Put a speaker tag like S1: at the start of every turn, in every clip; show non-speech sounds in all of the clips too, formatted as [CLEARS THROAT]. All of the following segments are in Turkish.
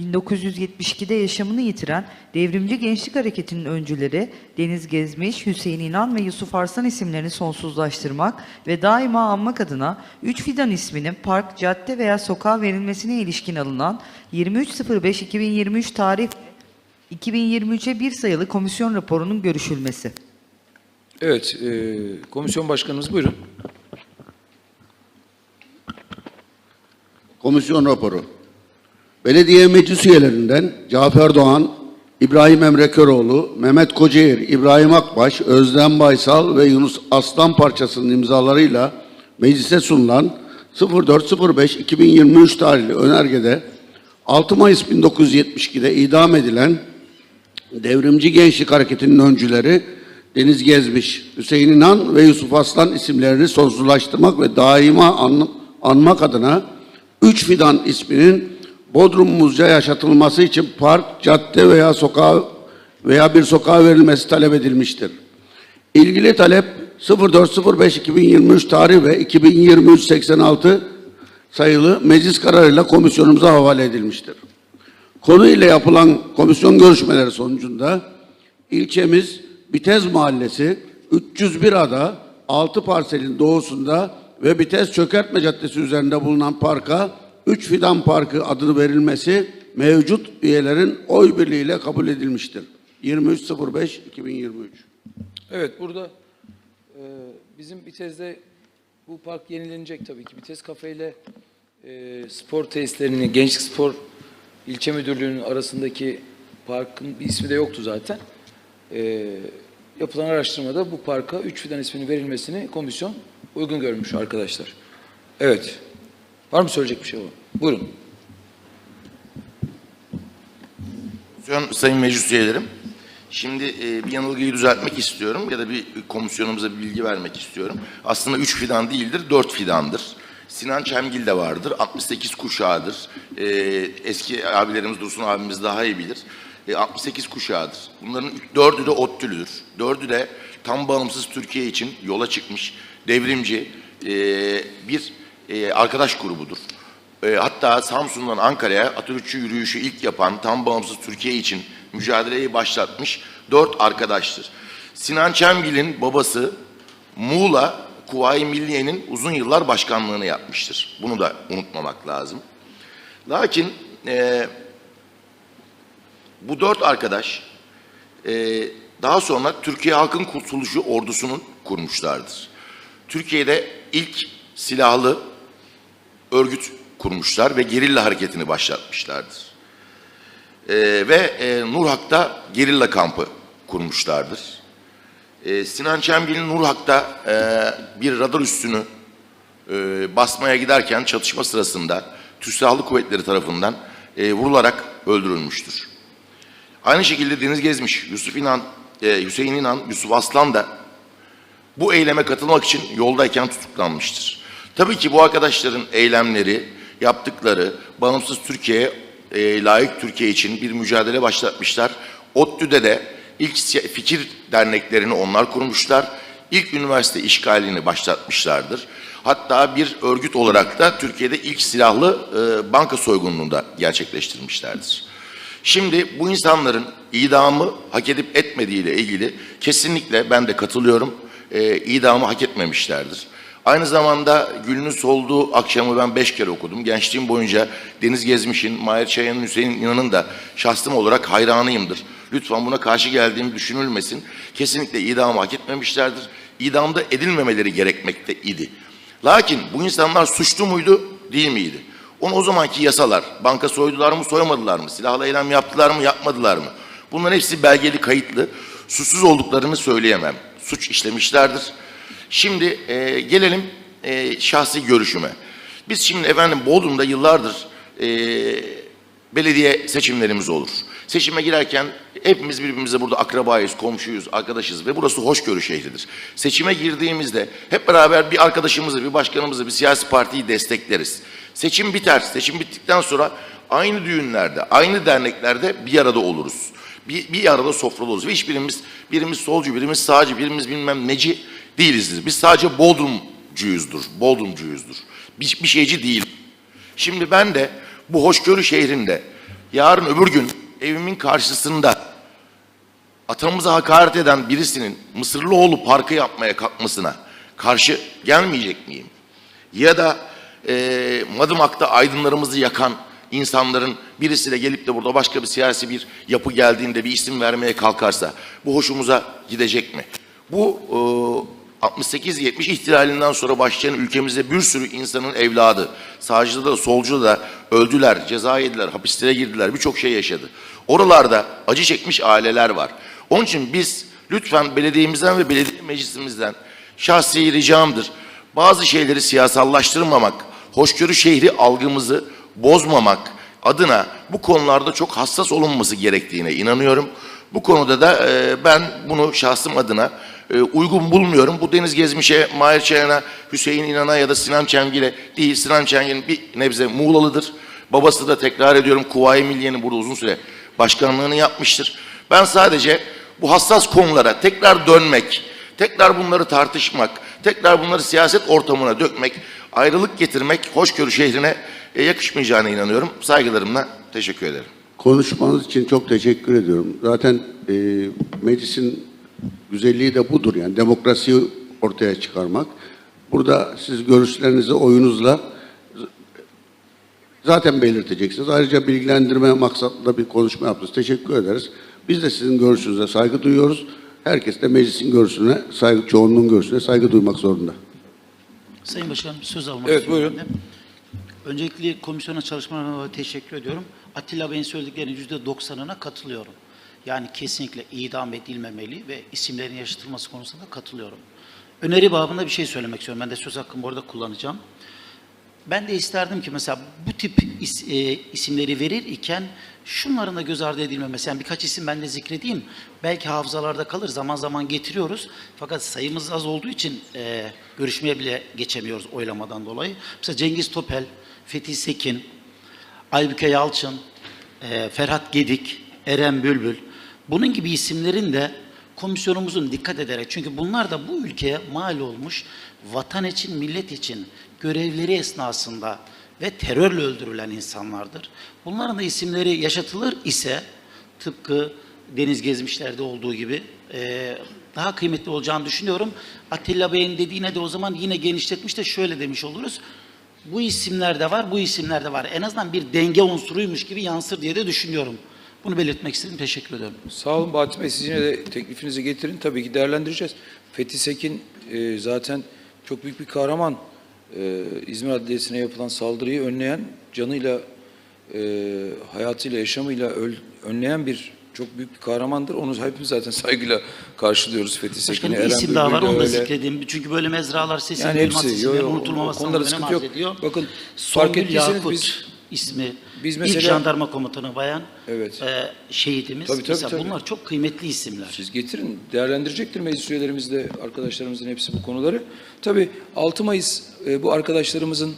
S1: 1972'de yaşamını yitiren Devrimci Gençlik Hareketi'nin öncüleri Deniz Gezmiş, Hüseyin İnan ve Yusuf Arslan isimlerini sonsuzlaştırmak ve daima anmak adına 3 fidan isminin park, cadde veya sokağa verilmesine ilişkin alınan 23.05.2023 tarih 2023'e bir sayılı komisyon raporunun görüşülmesi.
S2: Evet, e, komisyon başkanımız buyurun.
S3: Komisyon raporu. Belediye meclis üyelerinden Cafer Doğan, İbrahim Emre Köroğlu, Mehmet Kocaer, İbrahim Akbaş, Özlem Baysal ve Yunus Aslan parçasının imzalarıyla meclise sunulan 04.05.2023 tarihli önergede 6 Mayıs 1972'de idam edilen Devrimci Gençlik Hareketi'nin öncüleri Deniz Gezmiş, Hüseyin İnan ve Yusuf Aslan isimlerini sonsuzlaştırmak ve daima an- anmak adına üç fidan isminin Bodrum'umuzca yaşatılması için park, cadde veya sokağa veya bir sokağa verilmesi talep edilmiştir. İlgili talep 04.05.2023 tarih ve 2023-86 sayılı meclis kararıyla komisyonumuza havale edilmiştir. Konu ile yapılan komisyon görüşmeleri sonucunda ilçemiz Bitez Mahallesi 301 ada 6 parselin doğusunda ve Bitez Çökertme Caddesi üzerinde bulunan parka 3 Fidan Parkı adını verilmesi mevcut üyelerin oy birliğiyle kabul edilmiştir. 23.05.2023
S2: Evet, burada e, bizim Bitez'de bu park yenilenecek tabii ki. Bitez Kafe ile e, spor tesislerinin, Gençlik Spor İlçe Müdürlüğü'nün arasındaki parkın bir ismi de yoktu zaten. E, yapılan araştırmada bu parka üç fidan isminin verilmesini komisyon uygun görmüş arkadaşlar. Evet. Var mı söyleyecek bir şey olan? Buyurun.
S4: Sayın, meclis üyelerim, şimdi e, bir yanılgıyı düzeltmek istiyorum ya da bir komisyonumuza bir bilgi vermek istiyorum. Aslında üç fidan değildir, dört fidandır. Sinan Çemgil de vardır, 68 kuşağıdır. E, eski abilerimiz Dursun abimiz daha iyi bilir. E, 68 kuşağıdır. Bunların dördü de ODTÜ'lüdür. Dördü de tam bağımsız Türkiye için yola çıkmış devrimci e, bir e, arkadaş grubudur. E, hatta Samsun'dan Ankara'ya Atatürkçü yürüyüşü ilk yapan tam bağımsız Türkiye için mücadeleyi başlatmış dört arkadaştır. Sinan Çemgil'in babası Muğla Kuvayi Milliye'nin uzun yıllar başkanlığını yapmıştır. Bunu da unutmamak lazım. Lakin e, bu dört arkadaş e, daha sonra Türkiye Halkın Kurtuluşu Ordusu'nun kurmuşlardır. Türkiye'de ilk silahlı örgüt kurmuşlar ve gerilla hareketini başlatmışlardır. Ee, ve e, Nurhak'ta gerilla kampı kurmuşlardır. Ee, Sinan Çemgil'in Nurhak'ta e, bir radar üssünü e, basmaya giderken çatışma sırasında Türk Silahlı Kuvvetleri tarafından e, vurularak öldürülmüştür. Aynı şekilde Deniz Gezmiş, Yusuf İnan, e, Hüseyin İnan, Yusuf Aslan da bu eyleme katılmak için yoldayken tutuklanmıştır. Tabii ki bu arkadaşların eylemleri, yaptıkları bağımsız Türkiye'ye e, layık Türkiye için bir mücadele başlatmışlar. ODTÜ'de de ilk fikir derneklerini onlar kurmuşlar. İlk üniversite işgalini başlatmışlardır. Hatta bir örgüt olarak da Türkiye'de ilk silahlı e, banka soygununu da gerçekleştirmişlerdir. Şimdi bu insanların idamı hak edip etmediğiyle ilgili kesinlikle ben de katılıyorum. E, idamı hak etmemişlerdir. Aynı zamanda Gül'ün solduğu akşamı ben beş kere okudum. Gençliğim boyunca Deniz Gezmiş'in, Mahir Çayan'ın, Hüseyin İnan'ın da şahsım olarak hayranıyımdır. Lütfen buna karşı geldiğim düşünülmesin. Kesinlikle idamı hak etmemişlerdir. İdamda edilmemeleri gerekmekte idi. Lakin bu insanlar suçlu muydu, değil miydi? Onu o zamanki yasalar, banka soydular mı, soymadılar mı, silahlı eylem yaptılar mı, yapmadılar mı? Bunların hepsi belgeli, kayıtlı. Suçsuz olduklarını söyleyemem. Suç işlemişlerdir. Şimdi e, gelelim e, şahsi görüşüme. Biz şimdi efendim Bodrum'da yıllardır e, belediye seçimlerimiz olur. Seçime girerken hepimiz birbirimize burada akrabayız, komşuyuz, arkadaşız ve burası hoşgörü şehridir. Seçime girdiğimizde hep beraber bir arkadaşımızı, bir başkanımızı, bir siyasi partiyi destekleriz. Seçim biter. Seçim bittikten sonra aynı düğünlerde, aynı derneklerde bir arada oluruz. Bir, bir arada sofrada oluruz. Ve hiçbirimiz, birimiz solcu, birimiz sağcı, birimiz bilmem neci değilizdir. Biz sadece Bodrumcuyuzdur, Bodrumcuyuzdur. Bir, bir şeyci değil. Şimdi ben de bu hoşgörü şehrinde yarın öbür gün evimin karşısında atamıza hakaret eden birisinin Mısırlıoğlu Parkı yapmaya kalkmasına karşı gelmeyecek miyim? Ya da e, Madımak'ta aydınlarımızı yakan insanların birisi de gelip de burada başka bir siyasi bir yapı geldiğinde bir isim vermeye kalkarsa bu hoşumuza gidecek mi? Bu e, 68-70 ihtilalinden sonra başlayan ülkemizde bir sürü insanın evladı, sağcıda da solcuda da öldüler, ceza yediler, hapislere girdiler, birçok şey yaşadı. Oralarda acı çekmiş aileler var. Onun için biz lütfen belediyemizden ve belediye meclisimizden şahsi ricamdır. Bazı şeyleri siyasallaştırmamak, hoşgörü şehri algımızı bozmamak adına bu konularda çok hassas olunması gerektiğine inanıyorum. Bu konuda da e, ben bunu şahsım adına e, uygun bulmuyorum. Bu Deniz Gezmiş'e, Mahir Çayan'a, Hüseyin İnan'a ya da Sinan Çengil'e değil. Sinan Çengil'in bir nebze Muğlalıdır. Babası da tekrar ediyorum Kuvayi Milliye'nin burada uzun süre başkanlığını yapmıştır. Ben sadece bu hassas konulara tekrar dönmek, tekrar bunları tartışmak, tekrar bunları siyaset ortamına dökmek, ayrılık getirmek hoşgörü şehrine e, yakışmayacağına inanıyorum. Saygılarımla teşekkür ederim.
S3: Konuşmanız için çok teşekkür ediyorum. Zaten e, meclisin güzelliği de budur yani demokrasiyi ortaya çıkarmak. Burada siz görüşlerinizi oyunuzla zaten belirteceksiniz. Ayrıca bilgilendirme maksatlı bir konuşma yaptınız. Teşekkür ederiz. Biz de sizin görüşünüze saygı duyuyoruz. Herkes de meclisin görüşüne, saygı, çoğunluğun görüşüne saygı duymak zorunda.
S5: Sayın Başkanım söz almak
S2: Evet,
S5: istiyorum
S2: buyurun.
S5: Öncelikle komisyona çalışmalarına teşekkür ediyorum. Atilla Bey'in söylediklerinin yüzde doksanına katılıyorum. Yani kesinlikle idam edilmemeli ve isimlerin yaşatılması konusunda katılıyorum. Öneri babında bir şey söylemek istiyorum. Ben de söz hakkımı orada kullanacağım. Ben de isterdim ki mesela bu tip is- e, isimleri verir iken şunların da göz ardı edilmemesi. Yani birkaç isim ben de zikredeyim. Belki hafızalarda kalır. Zaman zaman getiriyoruz. Fakat sayımız az olduğu için e, görüşmeye bile geçemiyoruz oylamadan dolayı. Mesela Cengiz Topel, Fethi Sekin, Aybüke Yalçın, e, Ferhat Gedik, Eren Bülbül. Bunun gibi isimlerin de komisyonumuzun dikkat ederek çünkü bunlar da bu ülkeye mal olmuş vatan için, millet için görevleri esnasında ve terörle öldürülen insanlardır. Bunların da isimleri yaşatılır ise tıpkı Deniz Gezmişler'de olduğu gibi e, daha kıymetli olacağını düşünüyorum. Atilla Bey'in dediğine de o zaman yine genişletmiş de şöyle demiş oluruz. Bu isimler de var, bu isimler de var. En azından bir denge unsuruymuş gibi yansır diye de düşünüyorum. Bunu belirtmek istedim. Teşekkür ediyorum.
S2: Sağ olun Bahattin Bey. Siz yine de teklifinizi getirin. Tabii ki değerlendireceğiz. Fethi Sekin e, zaten çok büyük bir kahraman. E, İzmir Adliyesi'ne yapılan saldırıyı önleyen, canıyla, e, hayatıyla, yaşamıyla öl- önleyen bir çok büyük bir kahramandır. Onu hepimiz zaten saygıyla karşılıyoruz Fethi Sekin'i.
S5: Başkanım bir isim daha var onu da zikredeyim. Çünkü böyle mezralar sesini
S2: Yani hepsi, yo, yo,
S5: unutulmaması
S2: yok.
S5: ediyor.
S2: Bakın, fark
S5: Songül
S2: ettiyseniz
S5: Yakut
S2: biz-
S5: ismi.
S2: biz
S5: ilk
S2: mesela-
S5: jandarma komutanı bayan
S2: Evet.
S5: e, şehidimiz.
S2: Tabii, tabii,
S5: Mesela
S2: tabii.
S5: bunlar çok kıymetli isimler.
S2: Siz getirin. Değerlendirecektir meclis üyelerimiz de arkadaşlarımızın hepsi bu konuları. Tabii 6 Mayıs e, bu arkadaşlarımızın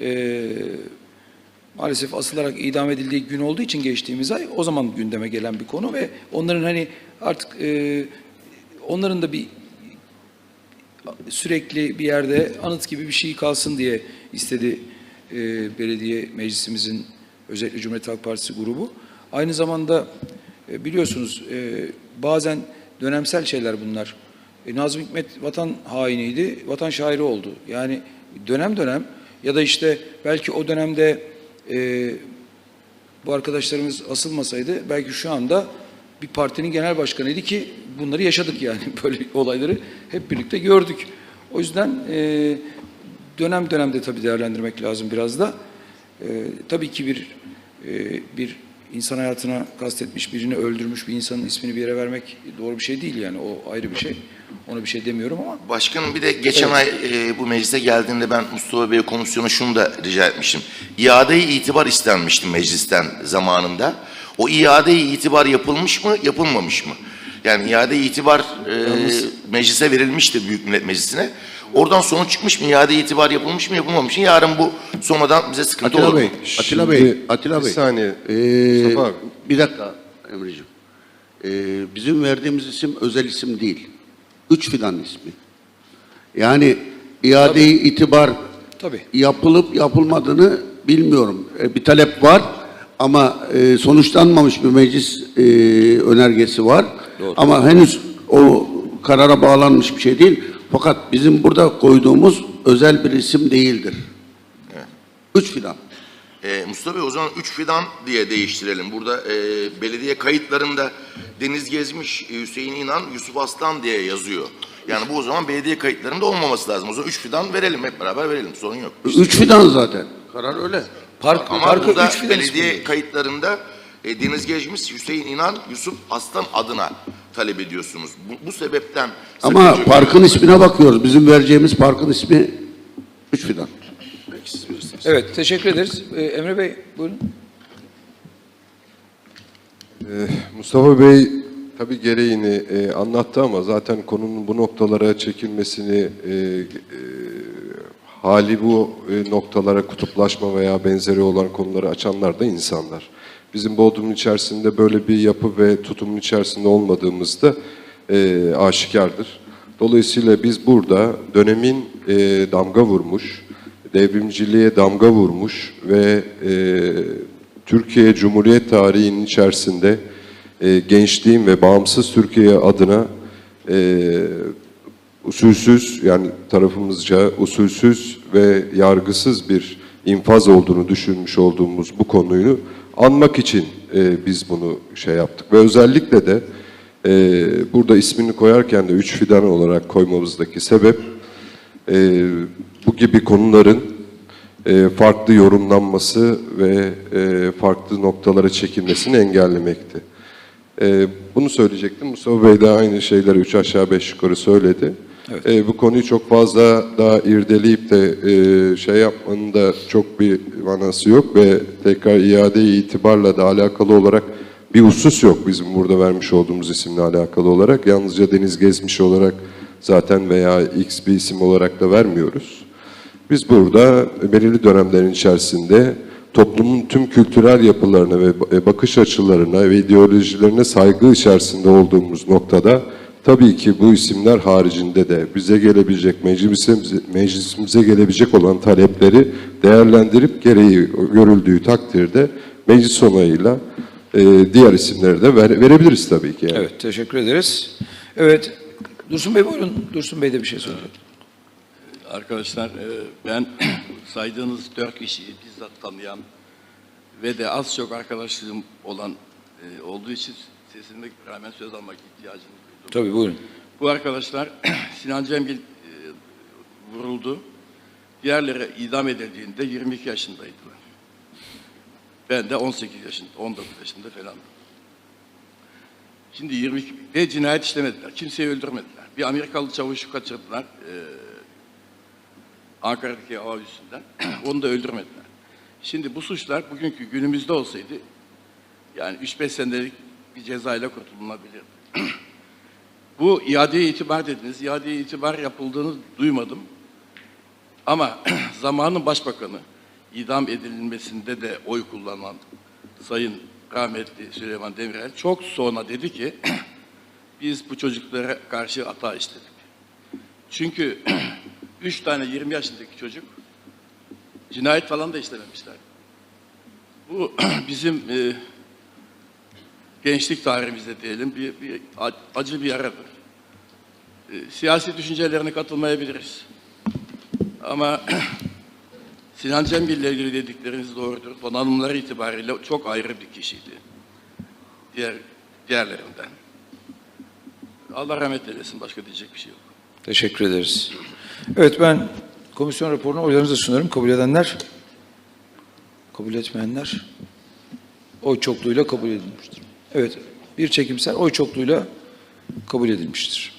S2: e, maalesef asılarak idam edildiği gün olduğu için geçtiğimiz ay o zaman gündeme gelen bir konu ve onların hani artık e, onların da bir sürekli bir yerde anıt gibi bir şey kalsın diye istedi e, belediye meclisimizin özellikle Cumhuriyet Halk Partisi grubu. Aynı zamanda e, biliyorsunuz e, bazen dönemsel şeyler bunlar. E, Nazım Hikmet vatan hainiydi, vatan şairi oldu. Yani dönem dönem ya da işte belki o dönemde e, bu arkadaşlarımız asılmasaydı belki şu anda bir partinin genel başkanıydı ki bunları yaşadık yani [LAUGHS] böyle olayları hep birlikte gördük. O yüzden e, dönem dönemde tabii değerlendirmek lazım biraz da. E, tabii ki bir e, bir insan hayatına kastetmiş birini öldürmüş bir insanın ismini bir yere vermek doğru bir şey değil yani o ayrı bir şey. Ona bir şey demiyorum ama
S4: Başkanım bir de geçen ay e, bu meclise geldiğinde ben Mustafa Bey komisyona şunu da rica etmiştim. İade-i itibar istenmişti meclisten zamanında. O iade-i itibar yapılmış mı, yapılmamış mı? Yani iade-i itibar e, meclise verilmişti Büyük Millet Meclisi'ne. Oradan sonuç çıkmış mı? İade-i itibar yapılmış mı, yapılmamış mı? Yarın bu sonradan bize sıkıntı
S3: Atilla
S4: olur
S3: Bey,
S4: mu?
S3: Atilla Bey, Atilla
S6: bir
S3: Bey.
S6: saniye,
S3: Ee,
S6: Mustafa abi.
S3: bir dakika Emre'ciğim. Ee, bizim verdiğimiz isim özel isim değil. Üç fidan ismi. Yani iade-i itibar
S2: Tabii.
S3: yapılıp yapılmadığını bilmiyorum. Ee, bir talep var Ama e, sonuçlanmamış bir meclis e, önergesi var. Ama henüz o karara bağlanmış bir şey değil. Fakat bizim burada koyduğumuz özel bir isim değildir. Üç fidan.
S4: Ee, Mustafa Bey o zaman üç fidan diye değiştirelim. Burada e, belediye kayıtlarında Deniz Gezmiş, e, Hüseyin İnan, Yusuf Aslan diye yazıyor. Yani bu o zaman belediye kayıtlarında olmaması lazım. O zaman üç fidan verelim hep beraber verelim sorun yok.
S3: Üç fidan zaten. Karar öyle.
S2: Park,
S4: Ama
S2: parka
S4: burada
S2: üç fidan
S4: belediye
S2: ismi.
S4: kayıtlarında e, Deniz Gezmiş, Hüseyin İnan, Yusuf Aslan adına talep ediyorsunuz. Bu, bu sebepten
S3: Ama parkın ismine bakıyoruz. Bizim vereceğimiz parkın ismi üç fidan.
S2: Evet, teşekkür ederiz. Ee, Emre Bey, buyurun.
S6: Mustafa Bey tabii gereğini e, anlattı ama zaten konunun bu noktalara çekilmesini e, e, hali bu e, noktalara kutuplaşma veya benzeri olan konuları açanlar da insanlar. Bizim Bodrum'un içerisinde böyle bir yapı ve tutumun içerisinde olmadığımız da e, aşikardır. Dolayısıyla biz burada dönemin e, damga vurmuş, devrimciliğe damga vurmuş ve e, Türkiye Cumhuriyet tarihinin içerisinde e, gençliğin ve bağımsız Türkiye adına e, usulsüz yani tarafımızca usulsüz ve yargısız bir infaz olduğunu düşünmüş olduğumuz bu konuyu anmak için e, biz bunu şey yaptık ve özellikle de e, burada ismini koyarken de üç fidan olarak koymamızdaki sebep e, bu gibi konuların e, farklı yorumlanması ve e, farklı noktalara çekilmesini engellemekti. E, bunu söyleyecektim. Mustafa Bey de aynı şeyleri üç aşağı beş yukarı söyledi. E, bu konuyu çok fazla daha irdeleyip de e, şey yapmanın da çok bir manası yok ve tekrar iade itibarla da alakalı olarak bir husus yok bizim burada vermiş olduğumuz isimle alakalı olarak. Yalnızca Deniz Gezmiş olarak zaten veya X bir isim olarak da vermiyoruz. Biz burada belirli dönemlerin içerisinde toplumun tüm kültürel yapılarına ve bakış açılarına ve ideolojilerine saygı içerisinde olduğumuz noktada tabii ki bu isimler haricinde de bize gelebilecek, meclisimize, meclisimize gelebilecek olan talepleri değerlendirip gereği görüldüğü takdirde meclis onayıyla e, diğer isimleri de ver- verebiliriz tabii ki. yani.
S2: Evet, teşekkür ederiz. Evet, Dursun Bey buyurun. Dursun Bey de bir şey söyleyecek.
S7: Arkadaşlar e, ben [CLEARS THROAT] saydığınız dört kişiyi bizzat tanıyan ve de az çok arkadaşlığım olan e, olduğu için sesime rağmen söz almak ihtiyacını.
S2: Tabii buyurun.
S7: Bu arkadaşlar [CLEARS THROAT] Sinan Cemgil e, vuruldu. Diğerleri idam edildiğinde 22 yaşındaydılar. Ben de 18 yaşında, 19 yaşında falan. Şimdi 22 ve cinayet işlemediler. Kimseyi öldürmediler. Bir Amerikalı çavuşu kaçırdılar. e, Ankara'daki hava üssünden. [CLEARS THROAT] Onu da öldürmediler. Şimdi bu suçlar bugünkü günümüzde olsaydı yani 3-5 senelik bir cezayla kurtulunabilirdi. [CLEARS THROAT] bu iadeye itibar dediniz. İadeye itibar yapıldığını duymadım. Ama [CLEARS THROAT] zamanın başbakanı idam edilmesinde de oy kullanan Sayın rahmetli Süleyman Demirel çok sonra dedi ki [CLEARS THROAT] biz bu çocuklara karşı hata işledik. Çünkü [CLEARS THROAT] üç tane 20 yaşındaki çocuk cinayet falan da işlememişler. Bu bizim e, gençlik tarihimizde diyelim bir, bir ac- acı bir yaradır. E, siyasi düşüncelerine katılmayabiliriz. Ama [CLEARS THROAT] Sinan Cemgil ile ilgili dedikleriniz doğrudur. Donanımları itibariyle çok ayrı bir kişiydi. Diğer diğerlerinden. Allah rahmet eylesin. Başka diyecek bir şey yok.
S2: Teşekkür ederiz. Evet ben komisyon raporunu oylarınıza sunuyorum. Kabul edenler, kabul etmeyenler oy çokluğuyla kabul edilmiştir. Evet bir çekimsel oy çokluğuyla kabul edilmiştir.